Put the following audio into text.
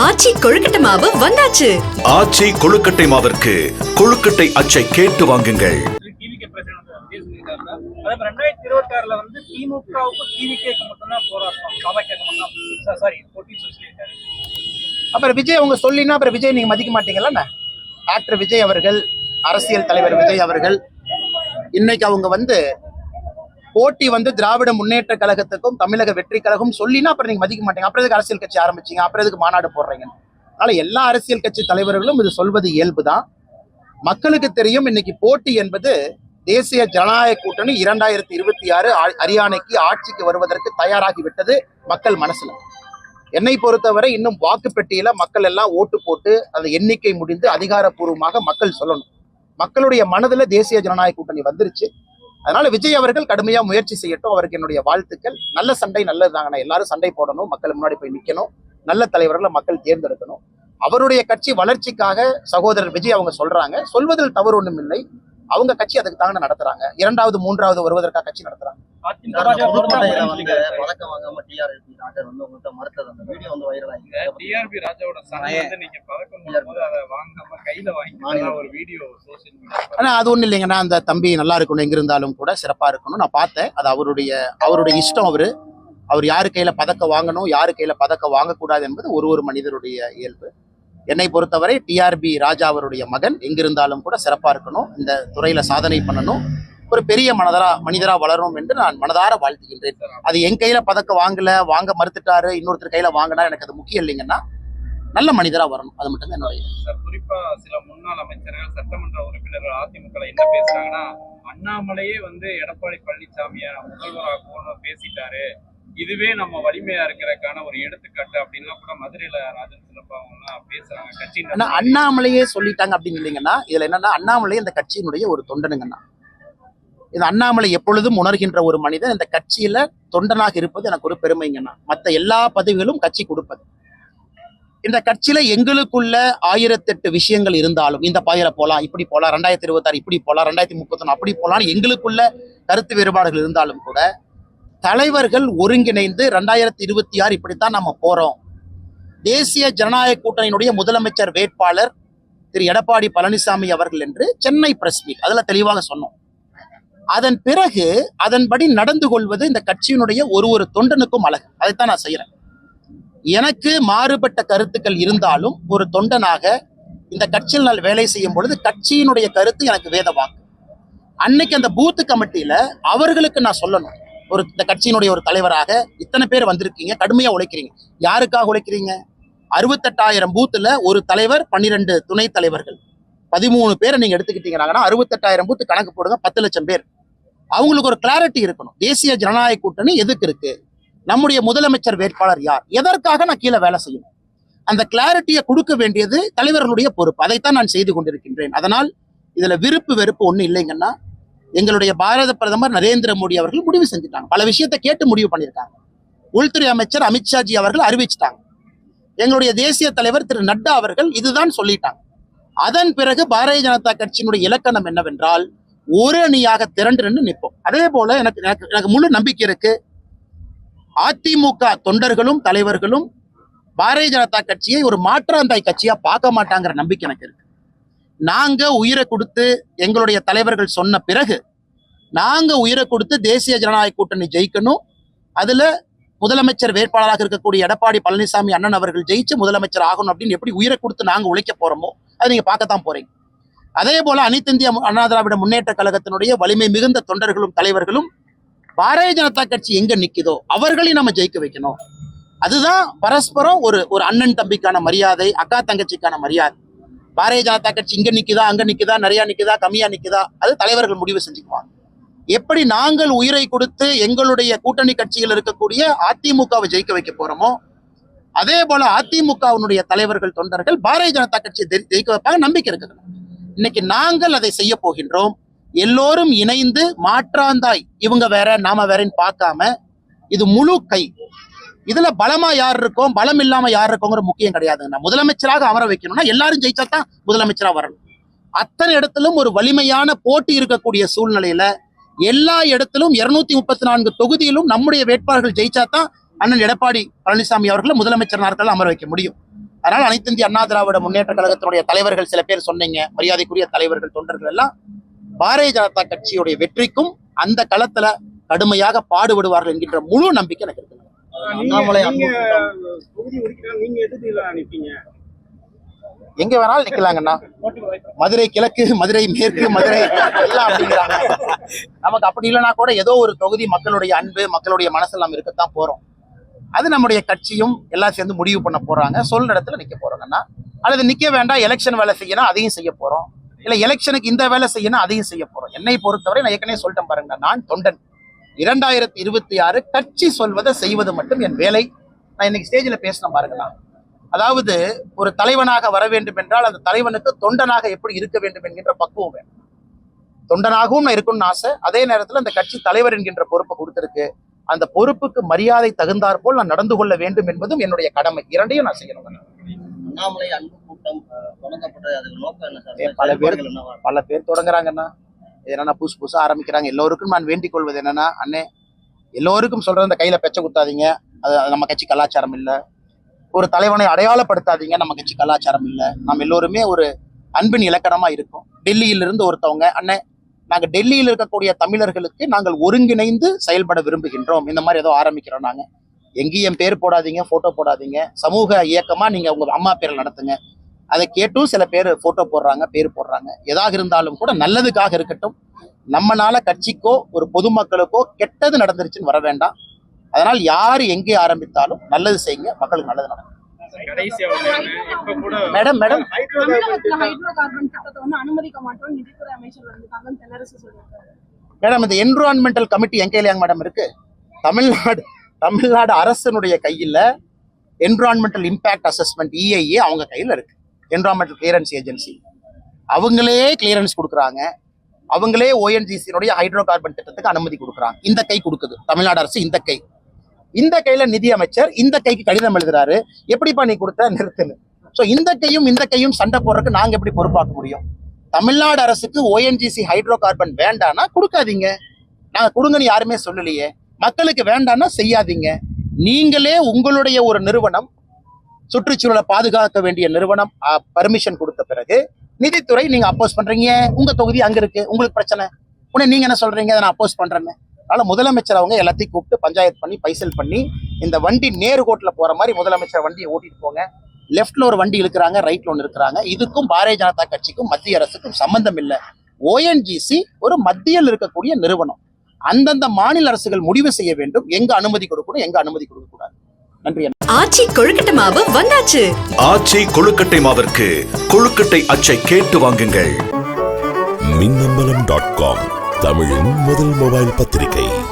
ஆச்சி கொழுக்கட்டை மாவு வந்தாச்சு. ஆச்சி கொழுக்கட்டை மாவிற்கு கொழுக்கட்டை அச்சை கேட்டு வாங்குங்கள். ரெண்டாயிரத்தி இருபத்தி ஆறுல வந்து திமுகவுக்கும் டிவிகேக்கு மட்டும்தான் போராட்டம். பாமகக்கு மட்டும் சாரி போட்டி சொல்லியிருக்காரு அப்புறம் விஜய் அவங்க சொல்லினா அப்புறம் விஜய் நீங்க மதிக்க மாட்டீங்கல்ல ஆக்டர் விஜய் அவர்கள் அரசியல் தலைவர் விஜய் அவர்கள் இன்னைக்கு அவங்க வந்து போட்டி வந்து திராவிட முன்னேற்ற கழகத்துக்கும் தமிழக வெற்றி கழகம் சொல்லினா அப்புறம் நீங்க மதிக்க மாட்டீங்க. அப்புறம் எதுக்கு அரசியல் கட்சி ஆரம்பிச்சீங்க? அப்புறம் எதுக்கு மாநாடு போடுறீங்க அதனால எல்லா அரசியல் கட்சி தலைவர்களும் இது சொல்வது இயல்புதான். மக்களுக்கு தெரியும் இன்னைக்கு போட்டி என்பது தேசிய ஜனநாயக கூட்டணி இரண்டாயிரத்தி இருபத்தி ஆறு ஹரியானைக்கு ஆட்சிக்கு வருவதற்கு தயாராகி விட்டது மக்கள் மனசுல. என்னை பொறுத்தவரை இன்னும் வாக்குப்பெட்டியில மக்கள் எல்லாம் ஓட்டு போட்டு அந்த எண்ணிக்கை முடிந்து அதிகாரப்பூர்வமாக மக்கள் சொல்லணும். மக்களுடைய மனதுல தேசிய ஜனநாயக கூட்டணி வந்துருச்சு. அதனால விஜய் அவர்கள் கடுமையா முயற்சி செய்யட்டும். அவருக்கு என்னுடைய வாழ்த்துக்கள். நல்ல சண்டை நல்லதுதாங்கண்ணா. எல்லாரும் சண்டை போடணும். மக்கள் முன்னாடி போய் நிக்கணும். நல்ல தலைவர்களை மக்கள் தேர்ந்தெடுக்கணும். அவருடைய கட்சி வளர்ச்சிக்காக சகோதரர் விஜய் அவங்க சொல்றாங்க. சொல்வதில் தவறு ஒண்ணும் இல்லை. அவங்க கட்சி அதுக்கு தாங்க நடத்துறாங்க. இரண்டாவது மூன்றாவது வருவதற்காக கட்சி நடத்துறாங்க. மறுத்தது. அந்த வீடியோ வந்து வைரல் ஆகிருக்கு டிஆர்பி ராஜாவோட அதை ஆனா அது ஒண்ணும் இல்லைங்கன்னா அந்த தம்பி நல்லா இருக்கணும் எங்க இருந்தாலும் கூட சிறப்பா இருக்கணும். நான் பார்த்தேன். அது அவருடைய அவருடைய இஷ்டம் அவரு. அவர் யாரு கையில பதக்கம் வாங்கணும் யாரு கையில பதக்கம் வாங்கக்கூடாது என்பது ஒரு ஒரு மனிதருடைய இயல்பு. என்னை பொறுத்தவரை டிஆர்பி ராஜா அவருடைய மகன். எங்கிருந்தாலும் கூட சிறப்பா இருக்கணும். இந்த துறையில சாதனை பண்ணணும். ஒரு பெரிய மனதரா மனிதரா வளரணும் என்று நான் மனதார வாழ்த்துகின்றேன். அது என் கையில பதக்கம் வாங்கல வாங்க மறுத்துட்டாரு இன்னொருத்தர் கையில வாங்கினா எனக்கு அது முக்கியம் இல்லைங்கன்னா நல்ல மனிதரா வரணும். அது மட்டும் தான் என்னுடைய சார் குறிப்பா சில முன்னாள் அமைச்சர்கள் சட்டமன்ற உறுப்பினர்கள் அதிமுக என்ன பேசுறாங்கன்னா அண்ணாமலையே வந்து எடப்பாடி பழனிசாமிய முதல்வராகணும்னு பேசிட்டாரு. இதுவே நம்ம வலிமையா இருக்கிறதுக்கான ஒரு எடுத்துக்காட்டு அப்படின்லாம் கூட மதுரையில ராஜன் சிலப்பா அவங்கலாம் பேசுறாங்க. கட்சியின் அண்ணாமலையே சொல்லிட்டாங்க அப்படின்னு இல்லைங்கன்னா இதுல என்னன்னா அண்ணாமலை இந்த கட்சியினுடைய ஒரு தொண்டனுங்கண்ணா. இந்த அண்ணாமலை எப்பொழுதும் உணர்கின்ற ஒரு மனிதன் இந்த கட்சியில தொண்டனாக இருப்பது எனக்கு ஒரு பெருமைங்கண்ணா. மத்த எல்லா பதவிகளும் கட்சி கொடுப்பது. இந்த கட்சியில எங்களுக்குள்ள ஆயிரத்தெட்டு விஷயங்கள் இருந்தாலும் இந்த பாயிர போலாம் இப்படி போலாம் ரெண்டாயிரத்தி இருபத்தாறு இப்படி போலாம் ரெண்டாயிரத்தி முப்பத்தொன்னு அப்படி போலாம் எங்களுக்குள்ள கருத்து வேறுபாடுகள் இருந்தாலும் கூட தலைவர்கள் ஒருங்கிணைந்து ரெண்டாயிரத்தி இருபத்தி ஆறு இப்படித்தான் நம்ம போறோம். தேசிய ஜனநாயக கூட்டணியினுடைய முதலமைச்சர் வேட்பாளர் திரு எடப்பாடி பழனிசாமி அவர்கள் என்று சென்னை பிரஸ் மீட் அதுல தெளிவாக சொன்னோம். அதன் பிறகு அதன்படி நடந்து கொள்வது இந்த கட்சியினுடைய ஒரு ஒரு தொண்டனுக்கும் அழகு. அதைத்தான் நான் செய்யறேன் எனக்கு மாறுபட்ட கருத்துக்கள் இருந்தாலும் ஒரு தொண்டனாக இந்த கட்சியில் நான் வேலை செய்யும் பொழுது கட்சியினுடைய கருத்து எனக்கு வேத வாக்கு. அன்னைக்கு அந்த பூத்து கமிட்டியில அவர்களுக்கு நான் சொல்லணும். ஒரு இந்த கட்சியினுடைய ஒரு தலைவராக இத்தனை பேர் வந்திருக்கீங்க கடுமையா உழைக்கிறீங்க. யாருக்காக உழைக்கிறீங்க? அறுபத்தெட்டாயிரம் பூத்துல ஒரு தலைவர் பன்னிரெண்டு துணை தலைவர்கள். பதிமூணு பேரை நீங்க எடுத்துக்கிட்டீங்கன்னா அறுபத்தெட்டாயிரம் பூத்து கணக்கு போடுங்க பத்து லட்சம் பேர். அவங்களுக்கு ஒரு கிளாரிட்டி இருக்கணும். தேசிய ஜனநாயக கூட்டணி எதுக்கு இருக்கு? நம்முடைய முதலமைச்சர் வேட்பாளர் யார்? எதற்காக நான் கீழே வேலை செய்யணும்? அந்த கிளாரிட்டியை கொடுக்க வேண்டியது தலைவர்களுடைய பொறுப்பு. அதைத்தான் நான் செய்து கொண்டிருக்கின்றேன். அதனால் இதுல விருப்பு வெறுப்பு ஒன்றும் இல்லைங்கன்னா எங்களுடைய பாரத பிரதமர் நரேந்திர மோடி அவர்கள் முடிவு செஞ்சுட்டாங்க. பல விஷயத்தை கேட்டு முடிவு பண்ணியிருக்காங்க. உள்துறை அமைச்சர் அமித்ஷாஜி அவர்கள் அறிவிச்சிட்டாங்க. எங்களுடைய தேசிய தலைவர் திரு நட்டா அவர்கள் இதுதான் சொல்லிட்டாங்க. அதன் பிறகு பாரதிய ஜனதா கட்சியினுடைய இலக்கணம் என்னவென்றால் ஒரு அணியாக திரண்டு நின்று நிற்போம். அதே போல எனக்கு எனக்கு எனக்கு முழு நம்பிக்கை இருக்கு. அதிமுக தொண்டர்களும் தலைவர்களும் பாரதிய ஜனதா கட்சியை ஒரு மாற்றாந்தாய் கட்சியா பார்க்க மாட்டாங்கிற நம்பிக்கை எனக்கு இருக்கு. நாங்க உயிரை கொடுத்து எங்களுடைய தலைவர்கள் சொன்ன பிறகு நாங்க உயிரை கொடுத்து தேசிய ஜனநாயக கூட்டணி ஜெயிக்கணும். அதுல முதலமைச்சர் வேட்பாளராக இருக்கக்கூடிய எடப்பாடி பழனிசாமி அண்ணன் அவர்கள் ஜெயிச்சு முதலமைச்சர் ஆகணும் அப்படின்னு எப்படி உயிரை கொடுத்து நாங்க உழைக்க போறோமோ அதை நீங்க பார்க்கத்தான் போறீங்க. அதே போல அனைத்திந்திய அண்ணா திராவிட முன்னேற்ற கழகத்தினுடைய வலிமை மிகுந்த தொண்டர்களும் தலைவர்களும் பாரதிய ஜனதா கட்சி எங்க நிக்குதோ அவர்களையும் நம்ம ஜெயிக்க வைக்கணும். அதுதான் பரஸ்பரம் ஒரு ஒரு அண்ணன் தம்பிக்கான மரியாதை அக்கா தங்கச்சிக்கான மரியாதை. பாரதிய ஜனதா கட்சி இங்க நிக்குதா அங்க நிக்குதா நிறைய நிக்குதா கம்மியா நிக்குதா அது தலைவர்கள் முடிவு செஞ்சுக்குவாங்க. எப்படி நாங்கள் உயிரை கொடுத்து எங்களுடைய கூட்டணி கட்சியில் இருக்கக்கூடிய அதிமுகவை ஜெயிக்க வைக்க போறோமோ அதே போல அதிமுகவினுடைய தலைவர்கள் தொண்டர்கள் பாரதிய ஜனதா கட்சியை ஜெயிக்க வைப்பாங்க நம்பிக்கை இருக்குது இன்னைக்கு நாங்கள் அதை செய்ய போகின்றோம். எல்லோரும் இணைந்து மாற்றாந்தாய். இவங்க வேற நாம வேறன்னு பார்க்காம இது முழு கை. இதுல பலமா யார் இருக்கோம்? பலம் இல்லாம யார் இருக்கோங்கிற முக்கியம் கிடையாதுங்க முதலமைச்சராக அமர வைக்கணும்னா எல்லாரும் ஜெயிச்சா தான் முதலமைச்சரா வரணும். அத்தனை இடத்திலும் ஒரு வலிமையான போட்டி இருக்கக்கூடிய சூழ்நிலையில எல்லா இடத்திலும் இருநூத்தி முப்பத்தி நான்கு தொகுதியிலும் நம்முடைய வேட்பாளர்கள் ஜெயிச்சா தான் அண்ணன் எடப்பாடி பழனிசாமி அவர்களை முதலமைச்சர் நாட்கள் அமர வைக்க முடியும். அதனால் அனைத்து இந்திய அண்ணா திராவிட முன்னேற்ற கழகத்தினுடைய தலைவர்கள் சில பேர் சொன்னீங்க மரியாதைக்குரிய தலைவர்கள் தொண்டர்கள் எல்லாம் பாரதிய ஜனதா கட்சியுடைய வெற்றிக்கும் அந்த களத்துல கடுமையாக பாடுபடுவார்கள் என்கின்ற முழு நம்பிக்கை எனக்கு இருக்கு. அண்ணாமலை எங்க வேணாலும் நிக்கலாங்கண்ணா மதுரை கிழக்கு மதுரை மேற்கு மதுரை எல்லாம் அப்படிங்கிறாங்க. நமக்கு அப்படி இல்லைன்னா கூட ஏதோ ஒரு தொகுதி மக்களுடைய அன்பு மக்களுடைய மனசுல நம்ம இருக்கத்தான் போறோம். அது நம்முடைய கட்சியும் எல்லாம் சேர்ந்து முடிவு பண்ண போறாங்க. சொல்ற இடத்துல நிக்க போறாங்கண்ணா அல்லது நிக்க வேண்டாம் எலெக்ஷன் வேலை செய்யணும் அதையும் செய்ய போறோம். இல்ல எலெக்ஷனுக்கு இந்த வேலை செய்யணும் அதையும் செய்ய போறோம். என்னை பொறுத்தவரை நான் ஏற்கனவே சொல்லிட்டேன் பாருங்க நான் தொண்டன். இரண்டாயிரத்தி இருபத்தி ஆறு கட்சி சொல்வதை செய்வது மட்டும் என் வேலை. நான் இன்னைக்கு ஸ்டேஜில் பேசினேன் பாருங்களா அதாவது ஒரு தலைவனாக வர வேண்டும் என்றால் அந்த தலைவனுக்கு தொண்டனாக எப்படி இருக்க வேண்டும் என்கின்ற பக்குவம் வேணும். தொண்டனாகவும் நான் இருக்கணும்னு ஆசை. அதே நேரத்தில் அந்த கட்சி தலைவர் என்கின்ற பொறுப்பை கொடுத்திருக்கு. அந்த பொறுப்புக்கு மரியாதை தகுந்தாற்போல் நான் நடந்து கொள்ள வேண்டும் என்பதும் என்னுடைய கடமை. இரண்டையும் நான் செய்யணும். அண்ணாமலை அன்பு கூட்டம் பல பேர்? பல பேர் தொடங்குறாங்கண்ணா. இது என்னன்னா புதுசு புதுசா ஆரம்பிக்கிறாங்க. எல்லோருக்கும் நான் வேண்டிக் கொள்வது என்னன்னா அண்ணே எல்லோருக்கும் சொல்றது அந்த கையில பெச்சை குத்தாதீங்க. அது நம்ம கட்சி கலாச்சாரம் இல்ல. ஒரு தலைவனை அடையாளப்படுத்தாதீங்க நம்ம கட்சி கலாச்சாரம் இல்ல. நம்ம எல்லோருமே ஒரு அன்பின் இலக்கணமா இருக்கும். டெல்லியிலிருந்து ஒருத்தவங்க அண்ணே நாங்க டெல்லியில் இருக்கக்கூடிய தமிழர்களுக்கு நாங்கள் ஒருங்கிணைந்து செயல்பட விரும்புகின்றோம். இந்த மாதிரி ஏதோ ஆரம்பிக்கிறோம் நாங்க. எங்கேயும் பேர் போடாதீங்க போட்டோ போடாதீங்க. சமூக இயக்கமா நீங்க உங்க அம்மா பேரில் நடத்துங்க. அதை கேட்டும் சில பேர் போட்டோ போடுறாங்க பேர் போடுறாங்க. எதாக இருந்தாலும் கூட நல்லதுக்காக இருக்கட்டும். நம்மனால கட்சிக்கோ ஒரு பொதுமக்களுக்கோ கெட்டது நடந்துருச்சுன்னு வர வேண்டாம். அதனால் யார் எங்கே ஆரம்பித்தாலும் நல்லது செய்யுங்க மக்களுக்கு நல்லது நடக்கும். Madam madam. தமிழகத்துல ஹைட்ரோ கார்பன் திட்டத்தை வந்து அனுமதிக்க மாட்டோம் நிதித்துறை அமைச்சர் வந்துட்டாங்கன்னு தென்னரசு சொல்லியிருக்காரு. மேடம் இந்த என்விரான்மெண்டல் கமிட்டி என் கையில மேடம் இருக்கு? தமிழ்நாடு தமிழ்நாடு அரசனுடைய கையில என்விரான்மெண்டல் இம்பாக்ட் அசஸ்மெண்ட் இஐஏ அவங்க கையில இருக்கு. என்வரான்மெண்டல் கிளியரன்ஸ் ஏஜென்சி அவங்களே கிளியரன்ஸ் கொடுக்குறாங்க. அவங்களே ஓஎன்ஜிசியினுடைய ஹைட்ரோ கார்பன் திட்டத்துக்கு அனுமதி கொடுக்குறாங்க. இந்த கை கொடுக்குது. தமிழ்நாடு அரசு இந்த கை. இந்த கையில நிதி அமைச்சர் இந்த கைக்கு கடிதம் எழுதுறாரு. எப்படிப்பா நீ கொடுத்த? நிறுத்துன்னு. ஸோ இந்த கையும் இந்த கையும் சண்டை போடுறதுக்கு நாங்க எப்படி பொறுப்பாக்க முடியும்? தமிழ்நாடு அரசுக்கு ஓஎன்ஜிசி ஹைட்ரோ கார்பன் வேண்டாம்னா கொடுக்காதீங்க. நாங்க கொடுங்கன்னு யாருமே சொல்லலையே. மக்களுக்கு வேண்டாம்னா செய்யாதீங்க. நீங்களே உங்களுடைய ஒரு நிறுவனம் சுற்றுச்சூழலை பாதுகாக்க வேண்டிய நிறுவனம் பர்மிஷன் கொடுத்த பிறகு நிதித்துறை நீங்க அப்போஸ் பண்றீங்க. உங்க தொகுதி அங்க இருக்கு. உங்களுக்கு பிரச்சனை. உடனே நீங்க என்ன சொல்றீங்க? அதை நான் அப்போஸ் பண்றேன்னு. அதனால முதலமைச்சர் அவங்க எல்லாத்தையும் கூப்பிட்டு பஞ்சாயத்து பண்ணி பைசல் பண்ணி இந்த வண்டி நேர்கோட்டில் போற மாதிரி முதலமைச்சர் வண்டியை ஓட்டிட்டு போங்க. லெஃப்ட்ல ஒரு வண்டி இருக்கிறாங்க ரைட்ல ஒன்று இருக்கிறாங்க இதுக்கும் பாரதிய ஜனதா கட்சிக்கும் மத்திய அரசுக்கும் சம்பந்தம் இல்லை. ஓஎன்ஜிசி ஒரு மத்தியில் இருக்கக்கூடிய நிறுவனம். அந்தந்த மாநில அரசுகள் முடிவு செய்ய வேண்டும். எங்க அனுமதி கொடுக்கணும் எங்க அனுமதி கொடுக்கக்கூடாது. நன்றி. ஆச்சி கொழுக்கட்டை மாவு வந்தாச்சு. ஆச்சி கொழுக்கட்டை மாவிற்கு கொழுக்கட்டை அச்சை கேட்டு வாங்குங்கள். மின்னம்பலம் டாட் காம் தமிழின் முதல் மொபைல் பத்திரிகை.